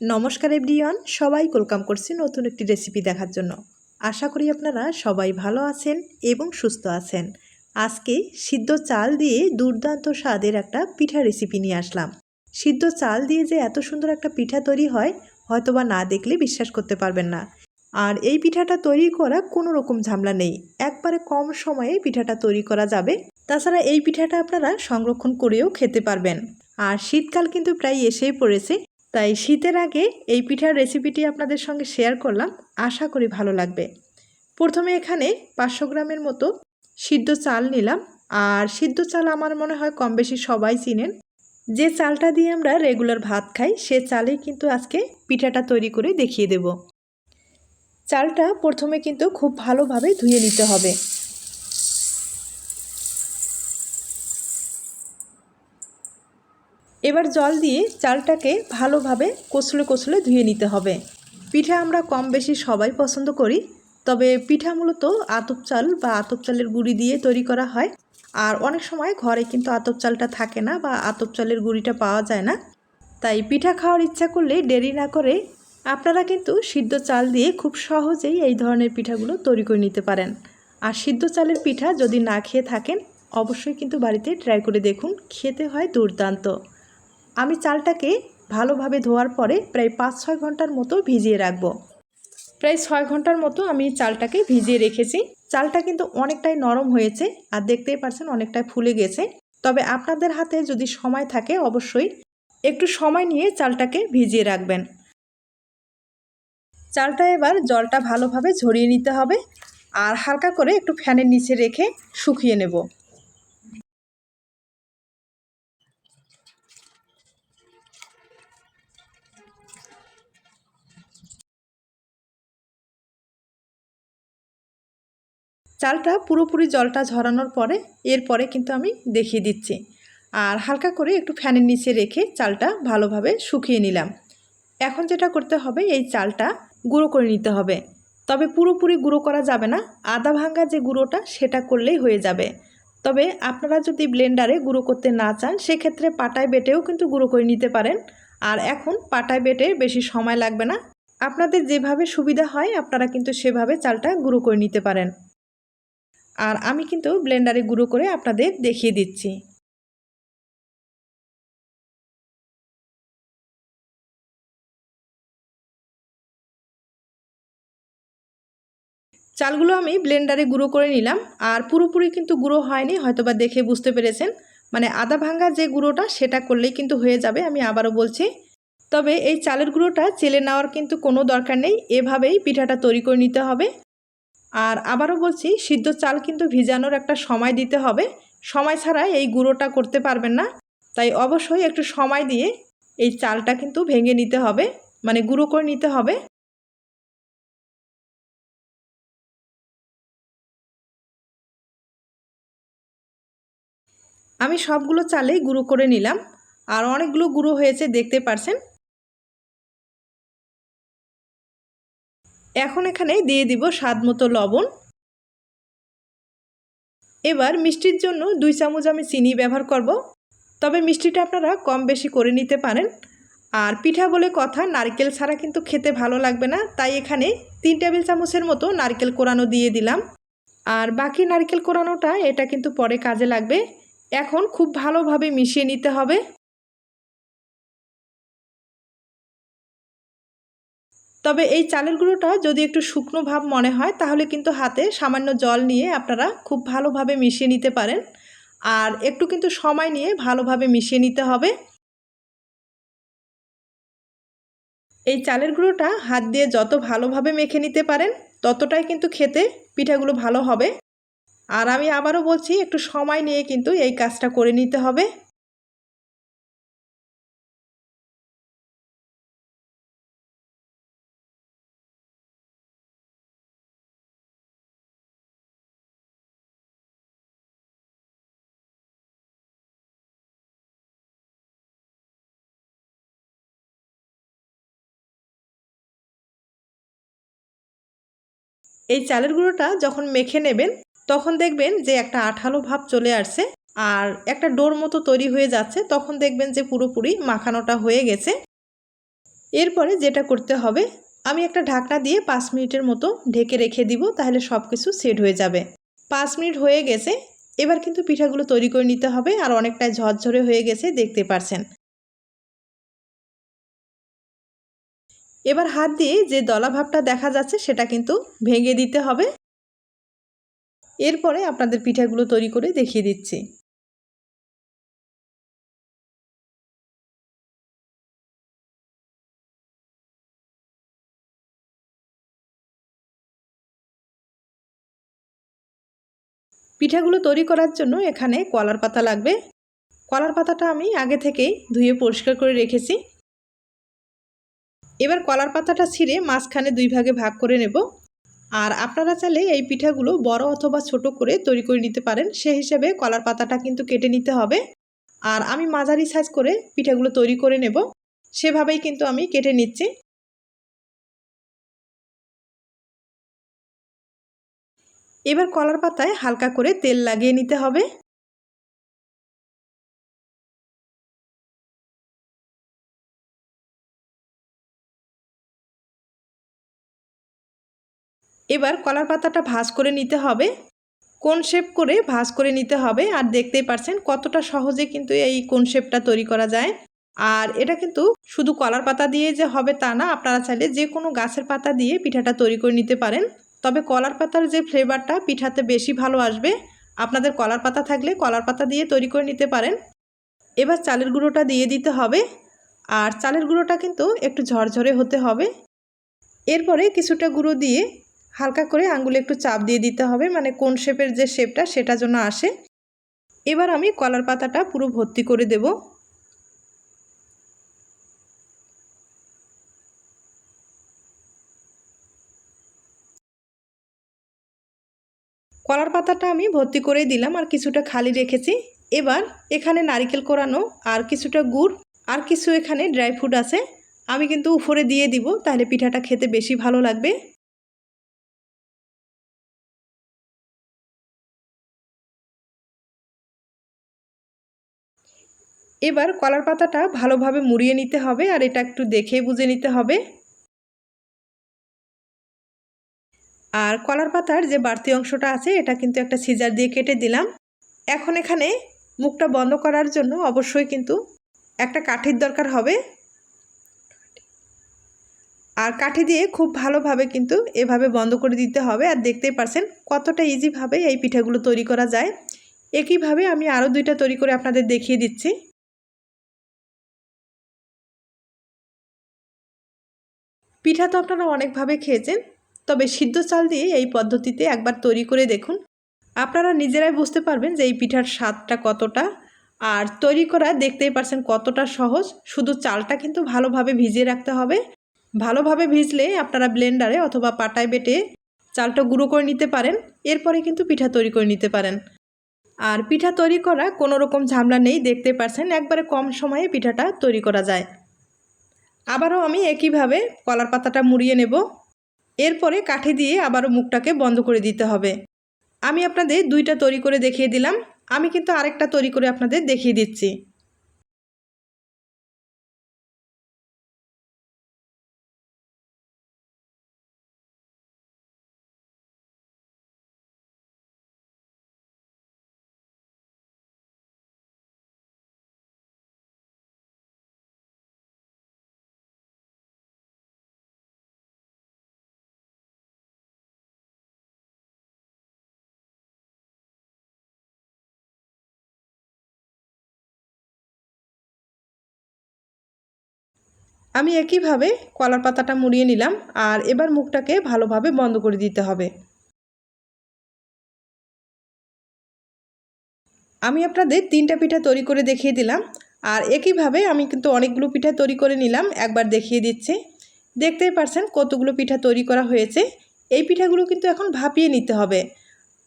নমস্কার এভরিওয়ান, সবাই ওয়েলকাম করছি নতুন একটি রেসিপি দেখার জন্য। আশা করি আপনারা সবাই ভালো আছেন এবং সুস্থ আছেন। আজকে সিদ্ধ চাল দিয়ে দুর্দান্ত স্বাদের একটা পিঠা রেসিপি নিয়ে আসলাম। সিদ্ধ চাল দিয়ে যে এত সুন্দর একটা পিঠা তৈরি হয়, হয়তোবা না দেখলে বিশ্বাস করতে পারবেন না। আর এই পিঠাটা তৈরি করা কোনো রকম ঝামেলা নেই। একবারে কম সময়ে পিঠাটা তৈরি করা যাবে। তাছাড়া এই পিঠাটা আপনারা সংরক্ষণ করেও খেতে পারবেন। আর শীতকাল কিন্তু প্রায় এসেই পড়েছে। তাই শীতের আগে এই পিঠার রেসিপিটি আপনাদের সঙ্গে শেয়ার করলাম। আশা করি ভালো লাগবে। প্রথমে এখানে পাঁচশো গ্রামের মতো সিদ্ধ চাল নিলাম। আর সিদ্ধ চাল আমার মনে হয় কম বেশি সবাই চিনেন। যে চালটা দিয়ে আমরা রেগুলার ভাত খাই, সে চালেই কিন্তু আজকে পিঠাটা তৈরি করে দেখিয়ে দেব। চালটা প্রথমে কিন্তু খুব ভালোভাবে ধুয়ে নিতে হবে। এবার জল দিয়ে চালটাকে ভালোভাবে কষলে কষলে ধুয়ে নিতে হবে। পিঠা আমরা কম বেশি সবাই পছন্দ করি, তবে পিঠা মূলত আতপ চাল বা আতপ চালের গুঁড়ি দিয়ে তৈরি করা হয়। আর অনেক সময় ঘরে কিন্তু আতপ চালটা থাকে না বা আতপ চালের গুঁড়িটা পাওয়া যায় না। তাই পিঠা খাওয়ার ইচ্ছা করলে দেরি না করে আপনারা কিন্তু সিদ্ধ চাল দিয়ে খুব সহজেই এই ধরনের পিঠাগুলো তৈরি করে নিতে পারেন। আর সিদ্ধ চালের পিঠা যদি না খেয়ে থাকেন, অবশ্যই কিন্তু বাড়িতে ট্রাই করে দেখুন, খেতে হয় দুর্দান্ত। আমি চালটাকে ভালোভাবে ধোয়ার পরে প্রায় পাঁচ ছয় ঘণ্টার মতো ভিজিয়ে রাখব। প্রায় ছয় ঘণ্টার মতো আমি চালটাকে ভিজিয়ে রেখেছি। চালটা কিন্তু অনেকটাই নরম হয়েছে আর দেখতেই পারছেন অনেকটাই ফুলে গেছে। তবে আপনাদের হাতে যদি সময় থাকে অবশ্যই একটু সময় নিয়ে চালটাকে ভিজিয়ে রাখবেন। চালটা এবার জলটা ভালোভাবে ঝরিয়ে নিতে হবে আর হালকা করে একটু ফ্যানের নিচে রেখে শুকিয়ে নেব। চালটা পুরোপুরি জলটা ঝরানোর পরে, এরপরে কিন্তু আমি দেখিয়ে দিচ্ছি। আর হালকা করে একটু ফ্যানের নিচে রেখে চালটা ভালোভাবে শুকিয়ে নিলাম। এখন যেটা করতে হবে, এই চালটা গুঁড়ো করে নিতে হবে। তবে পুরোপুরি গুঁড়ো করা যাবে না আদা ভাঙ্গা যে গুঁড়োটা সেটা করলেই হয়ে যাবে। তবে আপনারা যদি ব্লেন্ডারে গুঁড়ো করতে না চান, সেক্ষেত্রে পাটায় বেটেও কিন্তু গুঁড়ো করে নিতে পারেন। আর এখন পাটায় বেটে বেশি সময় লাগবে না। আপনাদের যেভাবে সুবিধা হয়, আপনারা কিন্তু সেভাবে চালটা গুঁড়ো করে নিতে পারেন। আর আমি কিন্তু ব্লেন্ডারে গুঁড়ো করে আপনাদের দেখিয়ে দিচ্ছি। চালগুলো আমি ব্লেন্ডারে গুঁড়ো করে নিলাম আর পুরোপুরি কিন্তু গুঁড়ো হয়নি, হয়তোবা দেখে বুঝতে পেরেছেন। মানে আদা ভাঙ্গা যে গুঁড়োটা সেটা করলেই কিন্তু হয়ে যাবে, আমি আবারও বলছি। তবে এই চালের গুঁড়োটা চেলে নেওয়ার কিন্তু কোনো দরকার নেই, এভাবেই পিঠাটা তৈরি করে নিতে হবে। আর আবারও বলছি, সিদ্ধ চাল কিন্তু ভিজানোর একটা সময় দিতে হবে। সময় ছাড়া এই গুঁড়োটা করতে পারবেন না। তাই অবশ্যই একটু সময় দিয়ে এই চালটা কিন্তু ভেঙে নিতে হবে মানে গুঁড়ো করে নিতে হবে। আমি সবগুলো চালেই গুঁড়ো করে নিলাম। আর অনেকগুলো গুঁড়ো হয়েছে, দেখতে পারছেন? এখন এখানে দিয়ে দিব স্বাদ মতো লবণ। এবার মিষ্টির জন্য দুই চামচ আমি চিনি ব্যবহার করব। তবে মিষ্টিটা আপনারা কম বেশি করে নিতে পারেন। আর পিঠা বলে কথা, নারকেল ছাড়া কিন্তু খেতে ভালো লাগবে না। তাই এখানে তিন টেবিল চামচের মতো নারকেল কোরানো দিয়ে দিলাম। আর বাকি নারকেল কোরানোটা, এটা কিন্তু পরে কাজে লাগবে। এখন খুব ভালোভাবে মিশিয়ে নিতে হবে। তবে এই চালের গুঁড়োটা যদি একটু শুকনো ভাব মনে হয়, তাহলে কিন্তু হাতে সামান্য জল নিয়ে আপনারা খুব ভালোভাবে মিশিয়ে নিতে পারেন। আর একটু কিন্তু সময় নিয়ে ভালোভাবে মিশিয়ে নিতে হবে। এই চালের গুঁড়োটা হাত দিয়ে যত ভালোভাবে মেখে নিতে পারেন, ততটাই কিন্তু খেতে পিঠাগুলো ভালো হবে। আর আমি আবারও বলছি, একটু সময় নিয়ে কিন্তু এই কাজটা করে নিতে হবে। এই চালের গুঁড়োটা যখন মেখে নেবেন, তখন দেখবেন যে একটা আঠালো ভাব চলে আসছে আর একটা ডোর মতো তৈরি হয়ে যাচ্ছে। তখন দেখবেন যে পুরোপুরি মাখানোটা হয়ে গেছে। এরপরে যেটা করতে হবে, আমি একটা ঢাকনা দিয়ে পাঁচ মিনিটের মতো ঢেকে রেখে দিব, তাহলে সব কিছু সেট হয়ে যাবে। পাঁচ মিনিট হয়ে গেছে, এবার কিন্তু পিঠাগুলো তৈরি করে নিতে হবে আর অনেকটাই ঝরঝরে হয়ে গেছে, দেখতে পারছেন। এবার হাত দিয়ে যে দলা ভাবটা দেখা যাচ্ছে সেটা কিন্তু ভেঙে দিতে হবে। এরপরে আপনাদের পিঠাগুলো তৈরি করে দেখিয়ে দিচ্ছি। পিঠাগুলো তৈরি করার জন্য এখানে কলার পাতা লাগবে। কলার পাতাটা আমি আগে থেকেই ধুয়ে পরিষ্কার করে রেখেছি। এবার কলার পাতাটা ছিঁড়ে মাঝখানে দুই ভাগে ভাগ করে নেব। আর আপনারা চাইলে এই পিঠাগুলো বড় অথবা ছোট করে তৈরি করে নিতে পারেন। সে হিসেবে কলার পাতাটা কিন্তু কেটে নিতে হবে। আর আমি মাঝারি সাইজ করে পিঠাগুলো তৈরি করে নেব। সেভাবেই কিন্তু আমি কেটে নিচ্ছি। এবার কলার পাতায় হালকা করে তেল লাগিয়ে নিতে হবে। এবার কলার পাতাটা ভাজ করে নিতে হবে। কোন শেপ করে ভাজ করে নিতে হবে আর দেখতেই পারছেন কতটা সহজে কিন্তু এই কোন শেপটা তৈরি করা যায়। আর এটা কিন্তু শুধু কলার পাতা দিয়ে যে হবে তা না, আপনারা চাইলে যে কোনো গাছের পাতা দিয়ে পিঠাটা তৈরি করে নিতে পারেন। তবে কলার পাতার যে ফ্লেভারটা পিঠাতে বেশি ভালো আসবে। আপনাদের কলার পাতা থাকলে কলার পাতা দিয়ে তৈরি করে নিতে পারেন। এবার চালের গুঁড়োটা দিয়ে দিতে হবে। আর চালের গুঁড়োটা কিন্তু একটু ঝরঝরে হতে হবে। এরপরে কিছুটা গুঁড়ো দিয়ে হালকা করে আঙ্গুলে একটু চাপ দিয়ে দিতে হবে মানে কোন শেপের যে শেপটা সেটা যেন আসে। এবার আমি কলার পাতাটা পুরো ভর্তি করে দেব। কলার পাতাটা আমি ভর্তি করে দিলাম, আর কিছুটা খালি রেখেছি। এবার এখানে নারিকেল কোরানো আর কিছুটা গুড়, আর কিছু এখানে ড্রাই ফ্রুট আছে, আমি কিন্তু উপরে দিয়ে দিব, তাহলে পিঠাটা খেতে বেশি ভালো লাগবে। এবার কলার পাতাটা ভালোভাবে মুড়িয়ে নিতে হবে আর এটা একটু দেখে বুঝে নিতে হবে। আর কলার পাতার যে বাড়তি অংশটা আছে, এটা কিন্তু একটা সিজার দিয়ে কেটে দিলাম। এখন এখানে মুখটা বন্ধ করার জন্য অবশ্যই কিন্তু একটা কাঠির দরকার হবে। আর কাঠি দিয়ে খুব ভালোভাবে কিন্তু এভাবে বন্ধ করে দিতে হবে আর দেখতেই পারছেন কতটা ইজিভাবে এই পিঠাগুলো তৈরি করা যায়। একইভাবে আমি আরও দুইটা তৈরি করে আপনাদের দেখিয়ে দিচ্ছি। পিঠা তো আপনারা অনেকভাবে খেয়েছেন, তবে সিদ্ধ চাল দিয়ে এই পদ্ধতিতে একবার তৈরি করে দেখুন। আপনারা নিজেরাই বুঝতে পারবেন যে এই পিঠার স্বাদটা কতটা, আর তৈরি করা দেখতেই পারছেন কতটা সহজ। শুধু চালটা কিন্তু ভালোভাবে ভিজিয়ে রাখতে হবে। ভালোভাবে ভিজলে আপনারা ব্লেন্ডারে অথবা পাটায় বেটে চালটা গুঁড়ো করে নিতে পারেন, এরপরে কিন্তু পিঠা তৈরি করে নিতে পারেন। আর পিঠা তৈরি করা কোনো রকম ঝামলা নেই, দেখতে পারছেন একবারে কম সময়ে পিঠাটা তৈরি করা যায়। আবারও আমি একইভাবে কলার পাতাটা মুড়িয়ে নেব। এরপরে কাঠি দিয়ে আবারও মুখটাকে বন্ধ করে দিতে হবে। আমি আপনাদের দুইটা তৈরি করে দেখিয়ে দিলাম। আমি কিন্তু আরেকটা তৈরি করে আপনাদের দেখিয়ে দিচ্ছি। আমি একইভাবে কলার পাতাটা মুড়িয়ে নিলাম আর এবার মুখটাকে ভালোভাবে বন্ধ করে দিতে হবে। আমি আপনাদের তিনটা পিঠা তৈরি করে দেখিয়ে দিলাম আর একইভাবে আমি কিন্তু অনেকগুলো পিঠা তৈরি করে নিলাম, একবার দেখিয়ে দিচ্ছি। দেখতেই পারছেন কতগুলো পিঠা তৈরি করা হয়েছে। এই পিঠাগুলো কিন্তু এখন ভাপিয়ে নিতে হবে।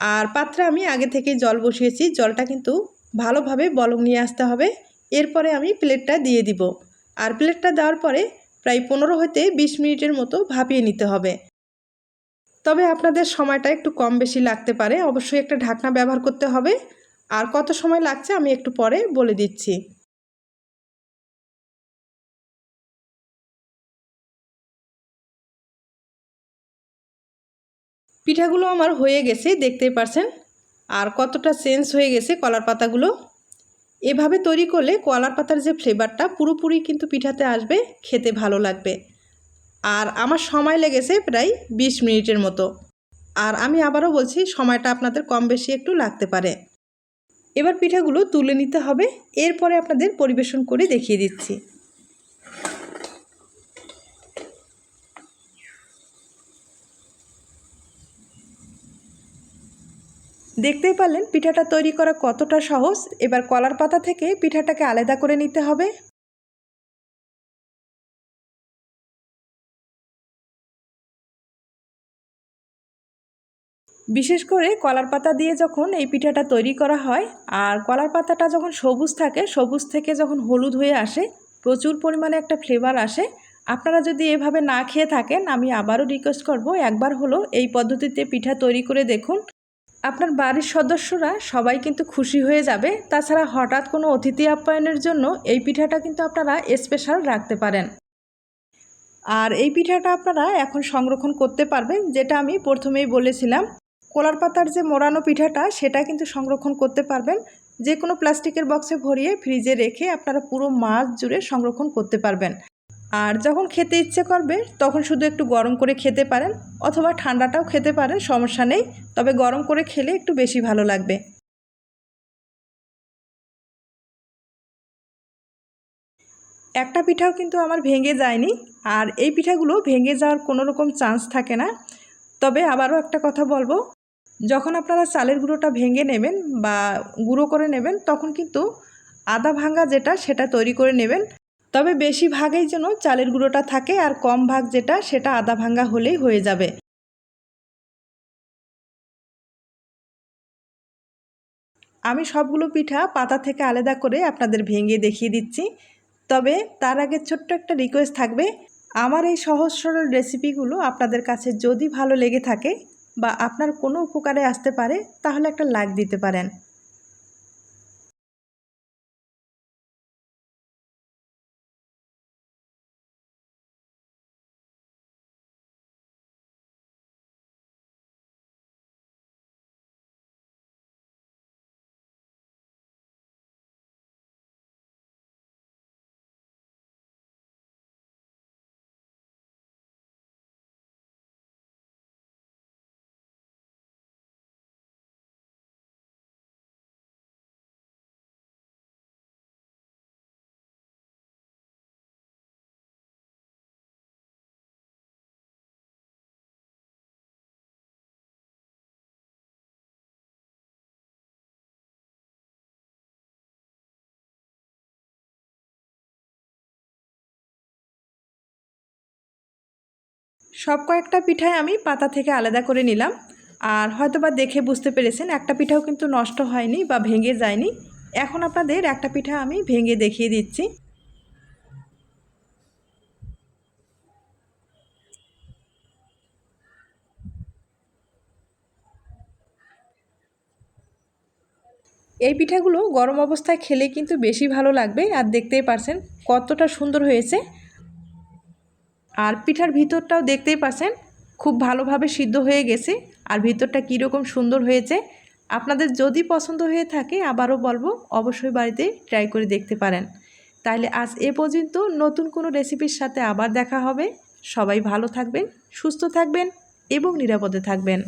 আর পাত্রে আমি আগে থেকে জল বসিয়েছি, জলটা কিন্তু ভালোভাবে বলং নিয়ে আসতে হবে। এরপরে আমি প্লেটটা দিয়ে দিব। আর প্লেটটা দেওয়ার পরে প্রায় পনেরো হতে বিশ মিনিটের মতো ভাপিয়ে নিতে হবে। তবে আপনাদের সময়টা একটু কম বেশি লাগতে পারে। অবশ্যই একটা ঢাকনা ব্যবহার করতে হবে। আর কত সময় লাগছে আমি একটু পরে বলে দিচ্ছি। পিঠাগুলো আমার হয়ে গেছে, দেখতেই পারছেন। আর কতটা চেঞ্জ হয়ে গেছে কলার পাতাগুলো। এভাবে তৈরি করলে কলার পাতার যে ফ্লেভারটা পুরোপুরি কিন্তু পিঠাতে আসবে, খেতে ভালো লাগবে। আর আমার সময় লেগেছে প্রায় ২০ মিনিটের মতো। আর আমি আবারও বলছি, সময়টা আপনাদের কম বেশি একটু লাগতে পারে। এবার পিঠাগুলো তুলে নিতে হবে। এরপরে আপনাদের পরিবেশন করে দেখিয়ে দিচ্ছি। দেখতেই পারলেন পিঠাটা তৈরি করা কতটা সহজ। এবার কলার পাতা থেকে পিঠাটাকে আলাদা করে নিতে হবে। বিশেষ করে কলার পাতা দিয়ে যখন এই পিঠাটা তৈরি করা হয়, আর কলার পাতাটা যখন সবুজ থাকে, সবুজ থেকে যখন হলুদ হয়ে আসে, প্রচুর পরিমাণে একটা ফ্লেভার আসে। আপনারা যদি এভাবে না খেয়ে থাকেন, আমি আবারও রিকোয়েস্ট করব একবার হলো এই পদ্ধতিতে পিঠা তৈরি করে দেখুন। আপনার বাড়ির সদস্যরা সবাই কিন্তু খুশি হয়ে যাবে। তাছাড়া হঠাৎ কোনো অতিথি আপ্যায়নের জন্য এই পিঠাটা কিন্তু আপনারা স্পেশাল রাখতে পারেন। আর এই পিঠাটা আপনারা এখন সংরক্ষণ করতে পারবেন, যেটা আমি প্রথমেই বলেছিলাম। কলার পাতার যে মোড়ানো পিঠাটা, সেটা কিন্তু সংরক্ষণ করতে পারবেন। যে কোনো প্লাস্টিকের বক্সে ভরিয়ে ফ্রিজে রেখে আপনারা পুরো মাস জুড়ে সংরক্ষণ করতে পারবেন। আর যখন খেতে ইচ্ছে করবে, তখন শুধু একটু গরম করে খেতে পারেন অথবা ঠান্ডাটাও খেতে পারেন, সমস্যা নেই। তবে গরম করে খেলে একটু বেশি ভালো লাগবে। একটা পিঠাও কিন্তু আমার ভেঙে যায়নি আর এই পিঠাগুলো ভেঙে যাওয়ার কোনো রকম চান্স থাকে না। তবে আবারও একটা কথা বলব, যখন আপনারা চালের গুঁড়োটা ভেঙে নেবেন বা গুঁড়ো করে নেবেন, তখন কিন্তু আদা ভাঙ্গা যেটা, সেটা তৈরি করে নেবেন। তবে বেশি ভাগেই যেন চালের গুঁড়োটা থাকে আর কম ভাগ যেটা, সেটা আদা ভাঙ্গা হলেই হয়ে যাবে। আমি সবগুলো পিঠা পাতা থেকে আলাদা করে আপনাদের ভেঙে দেখিয়ে দিচ্ছি। তবে তার আগে ছোট্ট একটা রিকোয়েস্ট থাকবে। আমার এই সহজ সরল রেসিপিগুলো আপনাদের কাছে যদি ভালো লেগে থাকে বা আপনার কোনো উপকারে আসতে পারে, তাহলে একটা লাইক দিতে পারেন। সব কয়েকটা পিঠাই আমি পাতা থেকে আলাদা করে নিলাম। আর হয়তো বা দেখে বুঝতে পেরেছেন, একটা পিঠাও কিন্তু নষ্ট হয়নি বা ভেঙে যায়নি। এখন আপনাদের একটা পিঠা আমি ভেঙে দেখিয়ে দিচ্ছি। এই পিঠাগুলো গরম অবস্থায় খেলে কিন্তু বেশি ভালো লাগবে, আর দেখতেই পারছেন কতটা সুন্দর হয়েছে। আর পিঠার ভিতরটাও দেখতেই পাচ্ছেন, খুব ভালোভাবে সিদ্ধ হয়ে গেছে। আর ভিতরটা কীরকম সুন্দর হয়েছে, আপনাদের যদি পছন্দ হয়ে থাকে আবারও বলব, অবশ্যই বাড়িতে ট্রাই করে দেখতে পারেন। তাহলে আজ এ পর্যন্ত, নতুন কোনো রেসিপির সাথে আবার দেখা হবে। সবাই ভালো থাকবেন, সুস্থ থাকবেন এবং নিরাপদে থাকবেন।